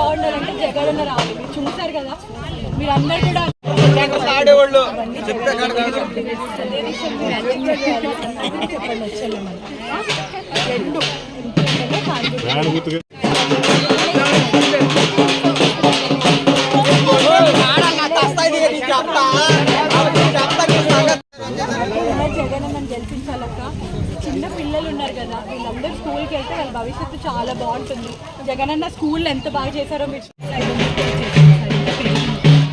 బాగుండాలంటే జగడన్న రావాలి. చూసారు కదా? మీరు అందరు కూడా జగనన్నని చిన్న పిల్లలు ఉన్నారు కదా వీళ్ళందరూ స్కూల్కి వెళ్తే వాళ్ళ భవిష్యత్తు చాలా బాగుంటుంది. జగనన్న స్కూల్ ఎంత బాగా చేశారో మీరు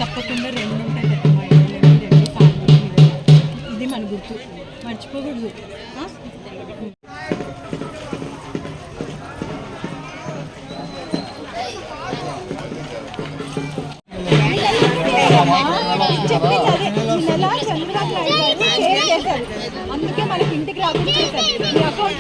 తప్పకుండా రెండు ఉంటాయి ఇది మన గుర్తు. మర్చిపోకూడదు. ఆ?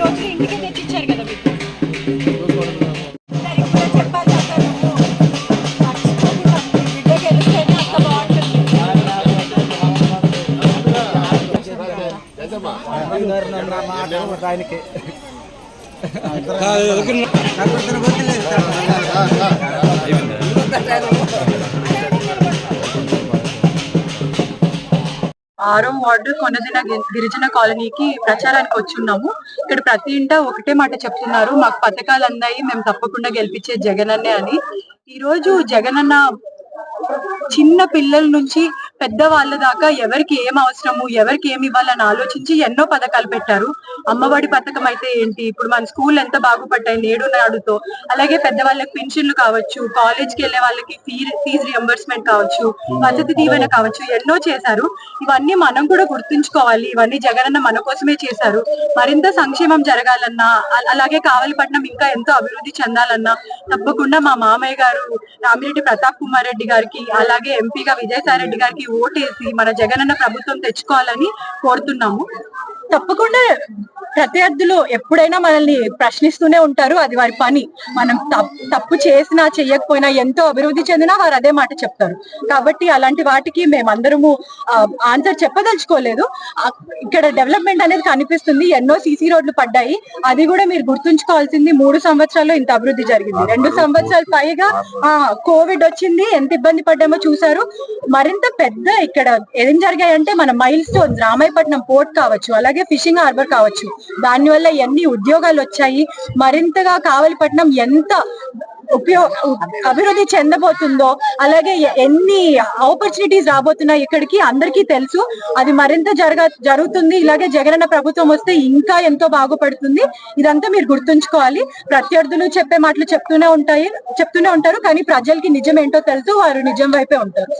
రోజు ఇంటికి తెచ్చిచ్చారు కదా ఆయనకి ఆరో వార్డు కొనదిన గిరిజన కాలనీకి ప్రచారానికి వచ్చున్నాము. ఇక్కడ ప్రతి ఇంట ఒకటే మాట చెప్తున్నారు. మాకు పథకాలు అందాయి మేము తప్పకుండా గెలిపించే జగనన్నే అని. ఈ రోజు అన్న చిన్న పిల్లల నుంచి పెద్ద వాళ్ళ దాకా ఎవరికి ఏం అవసరము ఎవరికి ఏమి ఇవ్వాలని ఆలోచించి ఎన్నో పథకాలు పెట్టారు. అమ్మఒడి పథకం అయితే ఏంటి? ఇప్పుడు మన స్కూల్ ఎంత బాగుపడ్డాయి నేడు నాడుతో అలాగే పెద్దవాళ్ళకి పెన్షన్లు కావచ్చు కాలేజ్కి వెళ్ళే వాళ్ళకి ఫీ ఫీజు రియంబర్స్మెంట్ కావచ్చు వసతి దీవెన కావచ్చు ఎన్నో చేశారు. ఇవన్నీ మనం కూడా గుర్తుంచుకోవాలి. ఇవన్నీ జగనన్న మన కోసమే చేశారు. మరింత సంక్షేమం జరగాలన్నా అలాగే కావలిపట్నం ఇంకా ఎంతో అభివృద్ధి చెందాలన్నా తప్పకుండా మా మామయ్య గారు రామిరెడ్డి ప్రతాప్ కుమార్ రెడ్డి గారికి అలాగే అలాగే ఎంపీగా విజయసాయి రెడ్డి గారికి ఓటేసి మన జగనన్న ప్రభుత్వం తెచ్చుకోవాలని కోరుతున్నాము. తప్పకుండా. ప్రత్యర్థులు ఎప్పుడైనా మనల్ని ప్రశ్నిస్తూనే ఉంటారు. అది వారి పని. మనం తప్- తప్పు చేసినా చెయ్యకపోయినా ఎంతో అభివృద్ధి చెందినా వారు అదే మాట చెప్తారు. కాబట్టి అలాంటి వాటికి మేమందరము ఆన్సర్ చెప్పదలుచుకోలేదు. ఇక్కడ డెవలప్మెంట్ అనేది కనిపిస్తుంది. ఎన్నో సీసీ రోడ్లు పడ్డాయి. అది కూడా మీరు గుర్తుంచుకోవాల్సింది. మూడు సంవత్సరాల్లో ఇంత అభివృద్ధి జరిగింది. రెండు సంవత్సరాలు పైగా ఆ కోవిడ్ వచ్చింది. ఎంత ఇబ్బంది పడ్డామో చూసారు మరింత పెద్ద ఇక్కడ ఏం జరిగాయంటే మన మైల్ స్టోన్స్ రామాయపట్నం పోర్ట్ కావచ్చు. అలాగే ఫిషింగ్ హార్బర్ కావచ్చు. దాని వల్ల ఎన్ని ఉద్యోగాలు వచ్చాయి మరింతగా కావలిపట్నం ఎంత ఉపయోగ అభివృద్ధి చెందబోతుందో అలాగే ఎన్ని ఆపర్చునిటీస్ రాబోతున్నాయి ఇక్కడికి అందరికీ తెలుసు. అది మరింత జరగ జరుగుతుంది. ఇలాగే జగనన్న ప్రభుత్వం వస్తే ఇంకా ఎంతో బాగుపడుతుంది. ఇదంతా మీరు గుర్తుంచుకోవాలి. ప్రత్యర్థులు చెప్పే మాటలు చెప్తూనే ఉంటాయి చెప్తూనే ఉంటారు. కానీ ప్రజలకి నిజం ఏంటో తెలుసు. వారు నిజం వైపే ఉంటారు.